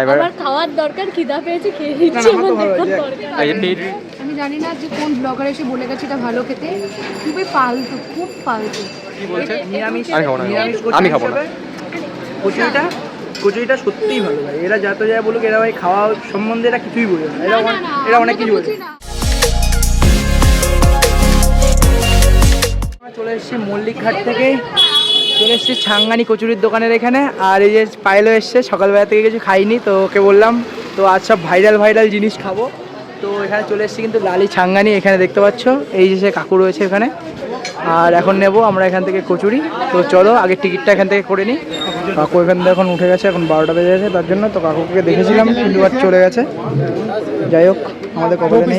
এবার আমার খাওয়ার দরকার খিদা পেয়েছে খেয়ে নিচ্ছি আমার দেখার দরকার। যে আমি জানি না যে কোন ব্লগার এসে বলে গেছে এটা ভালো খেতে। খুবই ফালতু খুব ফালতু। কি বলছে? নিরামিষ আমি খাব না। আমি খাব না। কচুরিটা? কচুরিটা সত্যিই ভালো ভাই এরা যত যায় বলুক এরা ভাই খাওয়া সম্বন্ধে এরা কিছুই বোঝে না। এরা এরা অনেক কিছু বোঝে বুঝি চলে এসেছি মল্লিক ঘাট থেকে। চলে এসেছি ছাঙ্গানি কচুরির দোকানের এখানে, আর এই যে পায়েলও এসছে, সকালবেলা থেকে কিছু খাইনি, তো ওকে বললাম, তো আজ সব ভাইরাল ভাইরাল জিনিস খাব। তো এখানে চলে এসেছি কিন্তু লালি ছাঙ্গানি, এখানে দেখতে পাচ্ছ, এই যে সে কাকু রয়েছে এখানে। আর এখন নেব আমরা এখান থেকে কচুরি। তো চলো আগে টিকিটটা এখান থেকে করে নিই। কাকু এখান থেকে এখন উঠে গেছে, এখন বারোটা বেজে গেছে, তার জন্য তো কাকুকে দেখেছিলাম, কিন্তু আর চলে গেছে। যাই হোক, আমাদের কপালে নেই।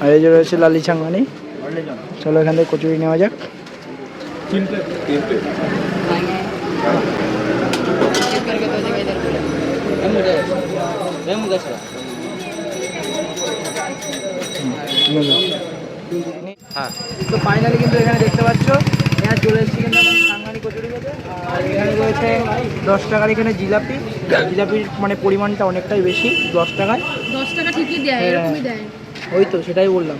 আর এই যে রয়েছে লালি ছাঙ্গানি চলো এখান থেকে কচুরি নেওয়া যাক। হ্যাঁ। তো ফাইনালি কিন্তু এখানে দেখতে পাচ্ছ এখানে চলে এসেছি কিন্তু এখন সাংগানি কচুরি খেতে আর এখানে রয়েছে দশ টাকার এখানে জিলাপি। জিলাপির মানে পরিমাণটা অনেকটাই বেশি দশ টাকায়। দশ টাকা ঠিকই দেয় হ্যাঁ। এরকমই দেয়। ওই তো সেটাই বললাম।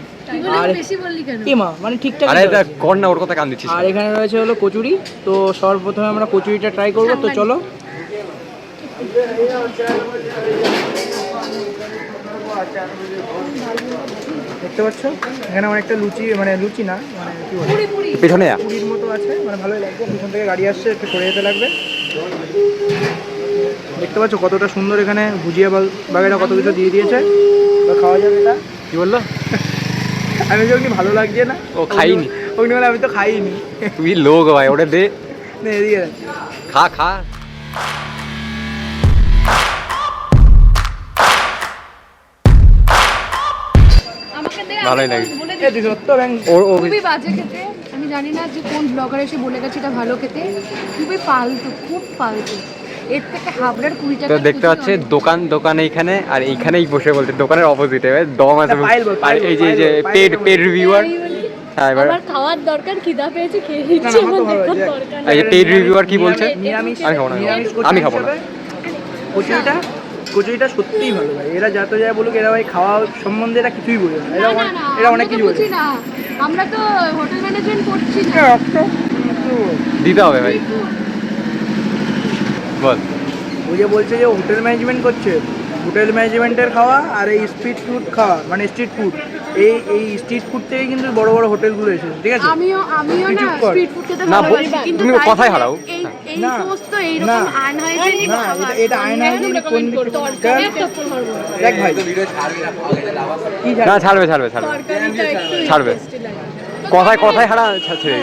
আর বেশি কি মা মানে ঠিকঠাক আরে এটা কর না ওর কথা কান দিচ্ছিস আর এখানে রয়েছে হলো কচুরি তো সর্বপ্রথমে আমরা কচুরিটা ট্রাই করব তো চলো। দেখতে পাচ্ছ? এখানে অনেকটা লুচি মানে লুচি না মানে কি বলে? পুরি আছে মানে ভালোই লাগবে। পিছন থেকে গাড়ি আসছে একটু সরে যেতে লাগবে। দেখতে পাচ্ছ কতটা সুন্দর এখানে ভুজিয়া বাল বাগেরা কত কিছু দিয়ে দিয়েছে। তো খাওয়া যাবে এটা। কি বলল? আমি যখন ভালো লাগছে না। ও খাইনি। ওখানে বলে আমি তো খাইনি। তুই লোক ভাই ওটা দে। এদিকে খা খা। আমাকে ভালোই লাগে। খুবই বাজে খেতে। জানি না যে কোন ব্লগার এসে বলে গেছে এটা ভালো খেতে। খুবই ফালতু খুব ফালতু। এর থেকে হাবড়ার কুড়ি টাকা দেখতে পাচ্ছে দোকান দোকান এইখানে আর এইখানেই বসে বলতে দোকানের অপোজিটে দম আছে। আর এই যে এই যে পেড। পেড রিভিউয়ার আমার খাওয়ার দরকার খিদা পেয়েছে খেয়ে নিচ্ছি আমার আমার তো ভালো দেখার দরকার এই যে পেড রিভিউয়ার কি বলছে? আমি খাব না আমি খাব। না। কচুরিটা সত্যিই ভালো ভাই। এরা যত যায় বলুক এরা ভাই খাওয়া সম্বন্ধে এরা কিছুই বোঝে না। এরা এরা অনেক কিছু বুঝি না। আমরা তো হোটেল ম্যানেজমেন্ট করছি না। দিতে হবে ভাই। বল। ও যে বলছে যে হোটেল ম্যানেজমেন্ট করছে। হোটেল ম্যানেজমেন্টের খাওয়া আর এই স্ট্রিট ফুড খাওয়া মানে স্ট্রিট ফুড এই এই স্ট্রিট ফুড থেকে কিন্তু বড় বড় হোটেলগুলো এসেছে ঠিক আছে? আমিও আমিও না স্ট্রিট ফুড খেতে না, ভালোবাসি কিন্তু কথাই হারাও। এই সমস্ত না, এইরকম আনহাইজেনিক না এটা কোন দিকে দেখ দেখ ভাই? না ছাড়বে ছাড়বে ছাড়বে। ছাড়বে। কথায় কথায় হারা ছেড়ে।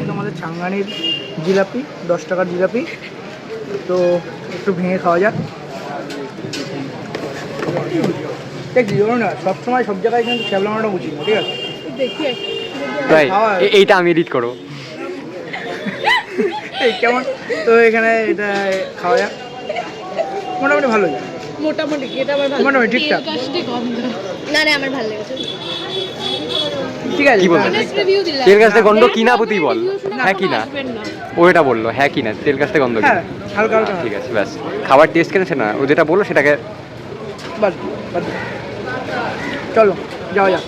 এটা আমাদের ছাঙ্গানির জিলাপি দশ টাকার জিলাপি। তো একটু ভেঙে খাওয়া যাক। না সবসময় সব জায়গায় কিন্তু ছ্যাবলামাটা উচিত ঠিক আছে? দেখি। ভাই এইটা আমি এডিট করব। এই কেমন? তো এখানে এটা খাওয়া যাক। মোটামুটি ভালোই। মোটামুটি এটা আমার ভালো মোটামুটি ঠিকঠাক। না না আমার ভালো লেগেছে। ঠিক আছে। কি তেল গন্ধ বল। হ্যাঁ কি না। ও এটা বলল হ্যাঁ তেল গন্ধ কি হ্যাঁ হালকা হালকা। ঠিক আছে ব্যাস। খাবার টেস্ট কেনেছে না? ও যেটা বলল সেটাকে চলো যাওয়া যাক।